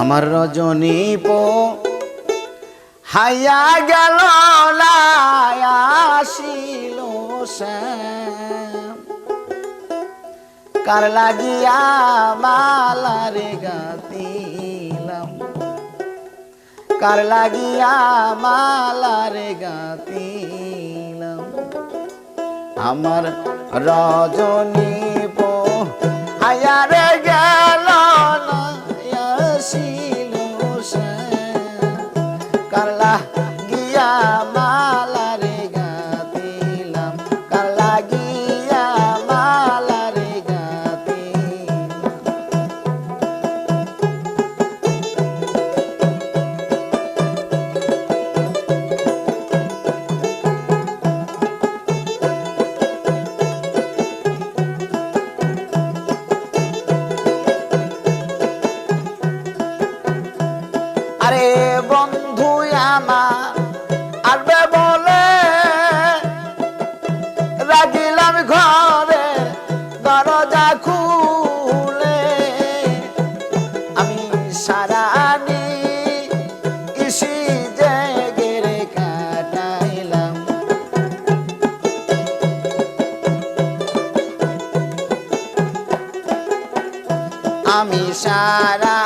আমার রজনী পো, হাইয়া গেল আসিল কার লাগিয়া মালারে গাতিলাম কার লাগিয়া মালারে গাতিলাম আমার রজনী পো, হাইয়া আরে বন্ধু আমার, আসবে বলে রাগিলাম ঘরে দরজা খুলে। আমি সারা ইসি জেগে কাটাইলাম। আমি সারা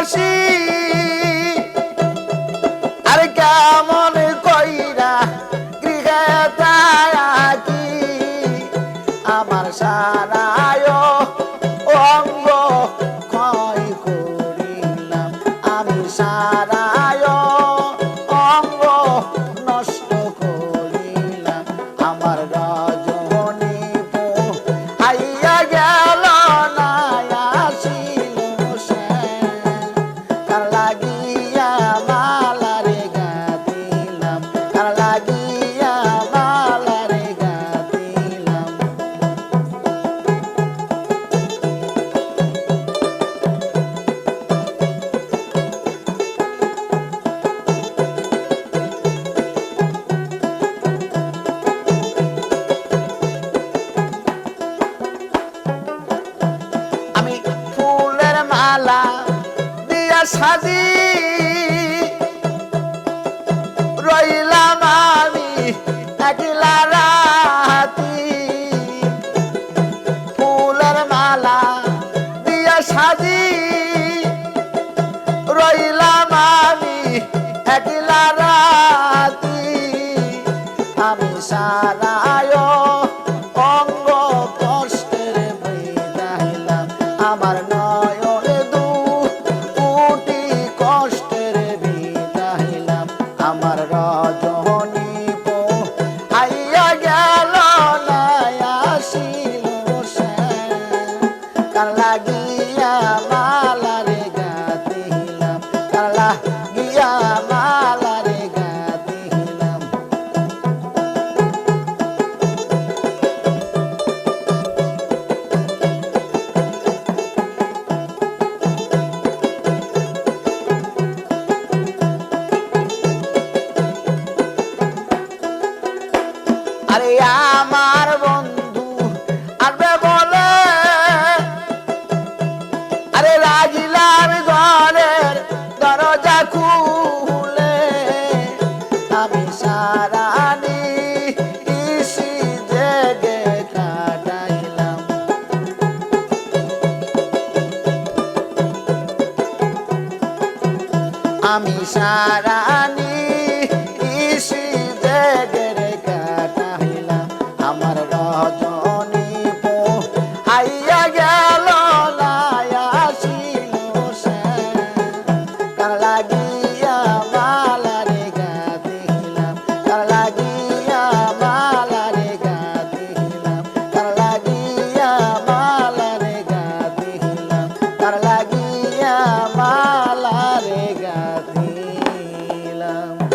Marche! 他的 আমি